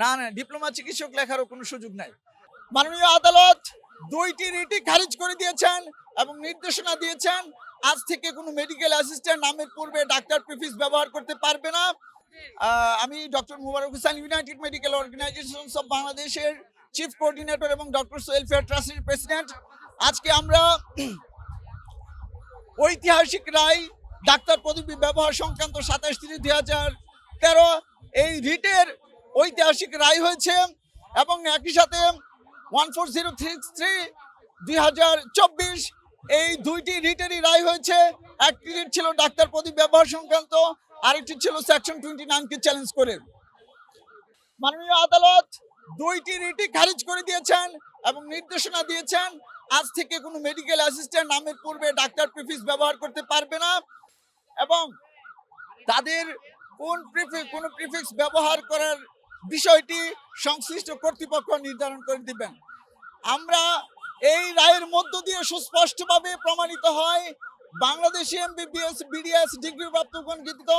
না না, ডিপ্লোমা চিকিৎসক লেখারও কোনো সুযোগ নাই। মাননীয় আদালত দুইটি রিটি খারিজ করে দিয়েছেন এবং নির্দেশনা দিয়েছেন, আজ থেকে কোনো মেডিকেল অ্যাসিস্ট্যান্ট নামের পূর্বে ডাক্তার প্রিফিস ব্যবহার করতে পারবে না। আমি doctor Mubarak Hossain United Medical Organization of বাংলাদেশের চিফ কোঅর্ডিনেটর এবং ডক্টর ওয়েলফেয়ার ট্রাস্টের প্রেসিডেন্ট আজকে আমরা ঐতিহাসিক রায়, ডাক্তার পদবি ব্যবহার সংক্রান্ত সাতাশ তিরিশ দুই হাজার তেরো, এই রিটের ঐতিহাসিক রায় হয়েছে এবং একই সাথে one four zero three three দুই হাজার চব্বিশ এই দুইটি রিটেরই রায় হয়েছে। একটি রিট ছিল ডাক্তার প্রদীপ ব্যবহার সংক্রান্ত, আরেকটি ছিল সেকশন টোয়েন্টি নাইনকে চ্যালেঞ্জ করে। মাননীয় আদালত দুইটি রিটি খারিজ করে দিয়েছেন এবং নির্দেশনা দিয়েছেন, আজ থেকে কোনো মেডিকেল অ্যাসিস্ট্যান্ট নামের পূর্বে ডাক্তার প্রিফিস ব্যবহার করতে পারবে না এবং তাদের কোন প্রিফিক্স কোন প্রিফিক্স ব্যবহার করার বিষয়টি সংশ্লিষ্ট কর্তৃপক্ষ নির্ধারণ করে দিবেন। আমরা এই রায়ের মধ্য দিয়ে সুস্পষ্টভাবে প্রমাণিত হয়, বাংলাদেশি এমবিবিএস, বিডিএস ডিগ্রিপ্রাপ্তগণ ব্যতীত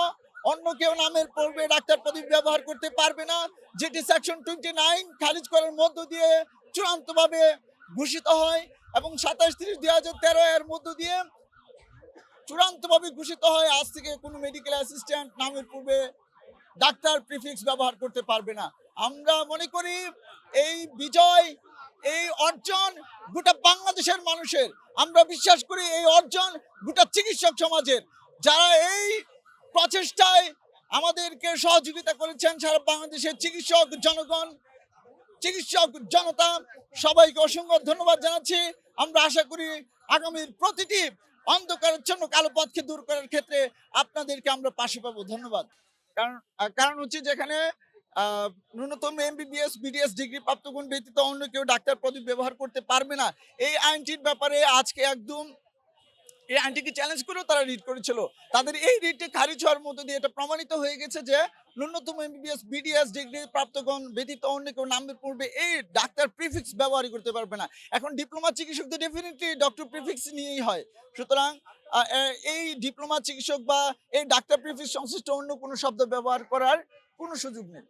অন্য কেউ নামের পূর্বে ডাক্তার পদবি ব্যবহার করতে পারবে না, যেটি সেকশন টোয়েন্টি নাইন খারিজ করার মধ্য দিয়ে চূড়ান্তভাবে ঘোষিত হয় এবং সাতাশ তিরিশ দুই হাজার তেরো এর মধ্য দিয়ে চূড়ান্তভাবে ঘোষিত হয়। আজ থেকে কোনো মেডিকেল অ্যাসিস্ট্যান্ট নামের পূর্বে ডাক্তার প্রিফিক্স ব্যবহার করতে পারবে না। আমরা মনে করি এই বিজয়, এই অর্জন গোটা বাংলাদেশের মানুষের। আমরা বিশ্বাস করি এই অর্জন গোটা চিকিৎসক সমাজের। যারা এই প্রচেষ্টায় আমাদেরকে সহযোগিতা করেছেন সারা বাংলাদেশের চিকিৎসক জনগণ, চিকিৎসক জনতা, সবাইকে অসংখ্য ধন্যবাদ জানাচ্ছি। আমরা আশা করি আগামীর প্রতিটি অন্ধকারের জন্য কালো পথকে দূর করার ক্ষেত্রে আপনাদেরকে আমরা পাশে পাবো। ধন্যবাদ। কারণ কারণ হচ্ছে যেখানে ন্যূনতম এমবিবিএস বিডিএস ডিগ্রি প্রাপ্তগুণ ব্যতীত অন্য কেউ ডাক্তার পদবি ব্যবহার করতে পারবে না। এই আইনটির ব্যাপারে আজকে একদম, এই আইনটিকে চ্যালেঞ্জ করেও তারা রিড করেছিল। তাদের এই রিটটি খারিজ হওয়ার মধ্য দিয়ে এটা প্রমাণিত হয়ে গেছে যে, ন্যূনতম এমবিবিএস বিডিএস ডিগ্রি প্রাপ্তগণ ব্যতীত অন্য কেউ নামের পূর্বে এই ডাক্তার প্রিফিক্স ব্যবহারই করতে পারবে না। এখন ডিপ্লোমা চিকিৎসক তো ডেফিনেটলি ডক্টর প্রিফিক্স নিয়েই হয়। সুতরাং এই ডিপ্লোমা চিকিৎসক বা এই ডাক্তার প্রিফিস সংশ্লিষ্ট অন্য কোনো শব্দ ব্যবহার করার কোনো সুযোগ নেই।